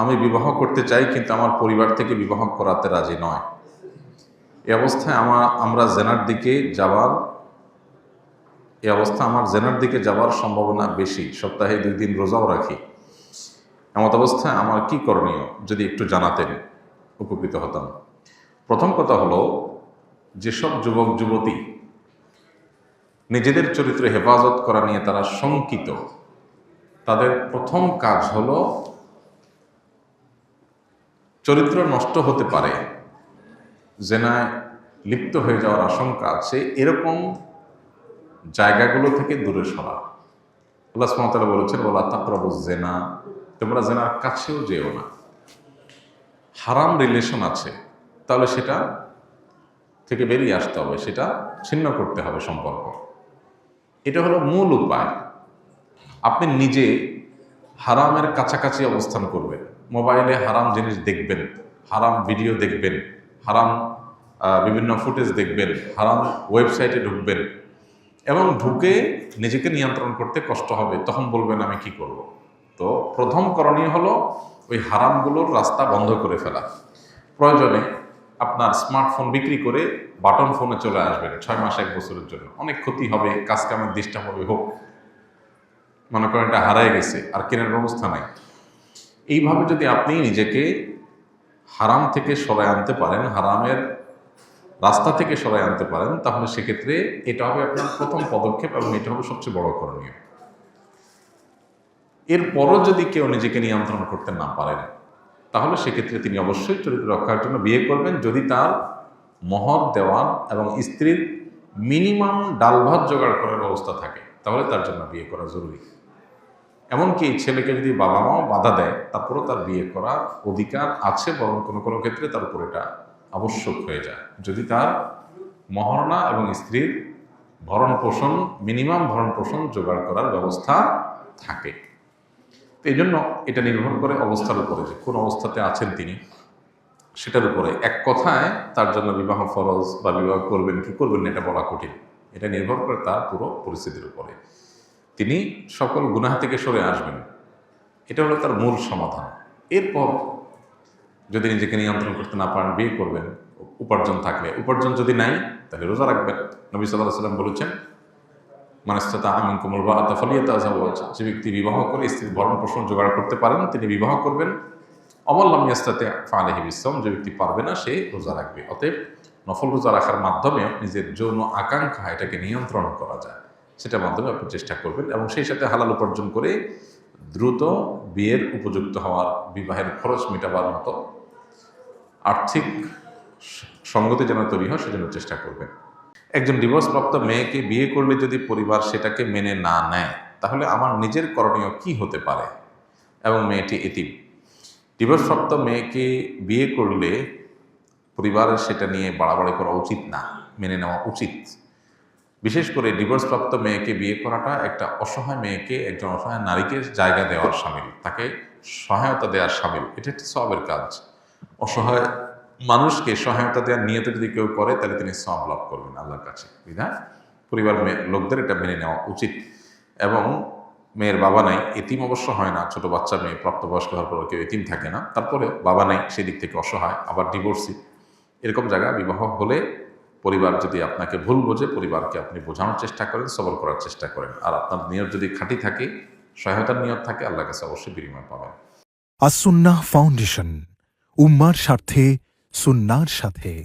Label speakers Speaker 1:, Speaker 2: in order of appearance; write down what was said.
Speaker 1: আমি বিবাহ করতে চাই, কিন্তু আমার পরিবার থেকে বিবাহ করাতে রাজি নয়। এ অবস্থায় আমার আমরা জেনার দিকে যাওয়ার এ অবস্থা আমার জেনার দিকে যাওয়ার সম্ভাবনা বেশি। সপ্তাহে দুই দিন রোজাও রাখি। এমত অবস্থায় আমার কি করণীয়, যদি একটু জানাতেন, উপকৃত হতাম। প্রথম কথা হলো, যেসব যুবক, যুবতী নিজেদের চরিত্র হেফাজত করা নিয়ে তারা শঙ্কিত, তাদের প্রথম কাজ হলো চরিত্র নষ্ট হতে পারে, জেনায় লিপ্ত হয়ে যাওয়ার আশঙ্কা আছে, এরকম জায়গাগুলো থেকে দূরে সরা। আল্লাহ সুমতালা বলেছেন ওলা তাকরাবু জেনা তোমরা জেনার কাছেও যেও না। হারাম রিলেশন আছে, তাহলে সেটা থেকে বেরিয়ে আসতে হবে, সেটা ছিন্ন করতে হবে সম্পর্ক। এটা হলো মূল উপায়। আপনি নিজে হারামের কাছাকাছি অবস্থান করবেন। মোবাইলে হারাম জিনিস দেখবেন, হারাম ভিডিও দেখবেন, হারাম বিভিন্ন ফুটেজ দেখবেন, হারাম ওয়েবসাইটে ঢুকবেন এবং ঢুকে নিজেকে নিয়ন্ত্রণ করতে কষ্ট হবে, তখন বলবেন আমি কি করব? তো প্রথম করণীয় হলো ওই হারামগুলোর রাস্তা বন্ধ করে ফেলা। প্রয়োজনে আপনার স্মার্টফোন বিক্রি করে বাটন ফোনে চলে আসবেন, ছয় মাস, এক বছরের জন্য। অনেক ক্ষতি হবে কাজ কামের ডিস্টার্ব হবে হোক। মনে করেন এটা হারায় গেছে, আর কেনার ব্যবস্থা নাই। এইভাবে যদি আপনি নিজেকে হারাম থেকে সরায় আনতে পারেন, হারামের রাস্তা থেকে সরাই আনতে পারেন, তাহলে সেক্ষেত্রে এটা হবে আপনার প্রথম পদক্ষেপ এবং এটা হবে সবচেয়ে বড় করণীয়। এরপরও যদি কেউ নিজেকে নিয়ন্ত্রণ করতে না পারেন তাহলে সেক্ষেত্রে তিনি অবশ্যই চরিত্র রক্ষার জন্য বিয়ে করবেন। যদি তার মহর দেওয়ার এবং স্ত্রীর মিনিমাম ডাল ভাত জোগাড় করার ব্যবস্থা থাকে, তাহলে তার জন্য বিয়ে করা জরুরি। এমনকি ছেলেকে যদি বাবা মাও বাধা দেয়, তারপরেও তার বিয়ে করার অধিকার আছে বরং কোনো কোনো ক্ষেত্রে তার উপর এটা আবশ্যক হয়ে যায়। যদি তার মহারণা এবং স্ত্রীর ভরণ পোষণ মিনিমাম ভরণ পোষণ জোগাড় করার ব্যবস্থা থাকে। তো এই জন্য এটা নির্ভর করে অবস্থার উপরে যে কোন অবস্থাতে আছেন তিনি, সেটার উপরে এক কথায় তার জন্য বিবাহ ফরজ বা বিবাহ করবেন, কি করবেন এটা বলা কঠিন। এটা নির্ভর করে তার পুরো পরিস্থিতির উপরে। তিনি সকল গুনাহ থেকে সরে আসবেন। এটা হলো তার মূল সমাধান। এরপর যদি নিজেকে নিয়ন্ত্রণ করতে না পারেন, বিয়ে করবেন, উপার্জন থাকলে। উপার্জন যদি নাই, তাহলে রোজা রাখবেন। নবী সাল্লাহ সাল্লাম বলেছেন মানস্তাতা আমিন কোমল বা আতাফলিয়া তাজা যে ব্যক্তি বিবাহ করে স্ত্রীর ভরণ পোষণ জোগাড় করতে পারেন, তিনি বিবাহ করবেন। অমল্লাম ইয়াস্তাতে ফালেহি বিশ্বম যে ব্যক্তি পারবে না, সে রোজা রাখবে। অতএব নফল রোজা রাখার মাধ্যমে নিজের যৌন আকাঙ্ক্ষা এটাকে নিয়ন্ত্রণ করা যায়। সেটার মাধ্যমে আপনি চেষ্টা করবেন এবং সেই সাথে হালাল উপার্জন করে দ্রুত বিয়ের উপযুক্ত হওয়ার, বিবাহের খরচ মেটাবার মতো আর্থিক সঙ্গতি যেন তৈরি হয় সেজন্য চেষ্টা করবেন। একজন ডিভোর্সপ্রাপ্ত মেয়েকে বিয়ে করলে যদি পরিবার সেটাকে মেনে না নেয়, তাহলে আমার নিজের করণীয় কি হতে পারে? এবং মেয়েটি এটি ডিভোর্সপ্রাপ্ত মেয়েকে বিয়ে করলে পরিবারের সেটা নিয়ে বাড়াবাড়ি করা উচিত না, মেনে নেওয়া উচিত। বিশেষ করে ডিভোর্সপ্রাপ্ত মেয়েকে বিয়ে করাটা একটা অসহায় মেয়েকে, একজন অসহায় নারীকে জায়গা দেওয়ার সামিল। তাকে সহায়তা দেওয়ার সামিল। এটা একটি সবের কাজ। অসহায় মানুষকে সহায়তা দেওয়ার নিয়ত যদি কেউ করে, তাহলে তিনি সব লাভ করবেন আল্লাহর কাছে। বিধায় পরিবার লোকদের এটা মেনে নেওয়া উচিত। এবং মেয়ের বাবা নাই, এতিম অবশ্য হয় না। ছোট বাচ্চা মেয়ে, প্রাপ্তবয়স্ক হওয়ার পর কেউ এতিম থাকে না। তারপরে বাবা নাই, সেদিক থেকে অসহায়, আবার ডিভোর্সি এরকম জায়গা বিবাহ হলে পরিবার যদি আপনাকে ভুল বোঝে, পরিবারকে আপনি বোঝানোর চেষ্টা করেন, সবল করার চেষ্টা করেন। আর আপনার নিয়ত যদি খাঁটি থাকে, সহায়তার নিয়ত থাকে আল্লাহ কাছে অবশ্যই বিনিময় পাবেন।
Speaker 2: আসুন্না ফাউন্ডেশন, উম্মার স্বার্থে, সুন্নার সাথে।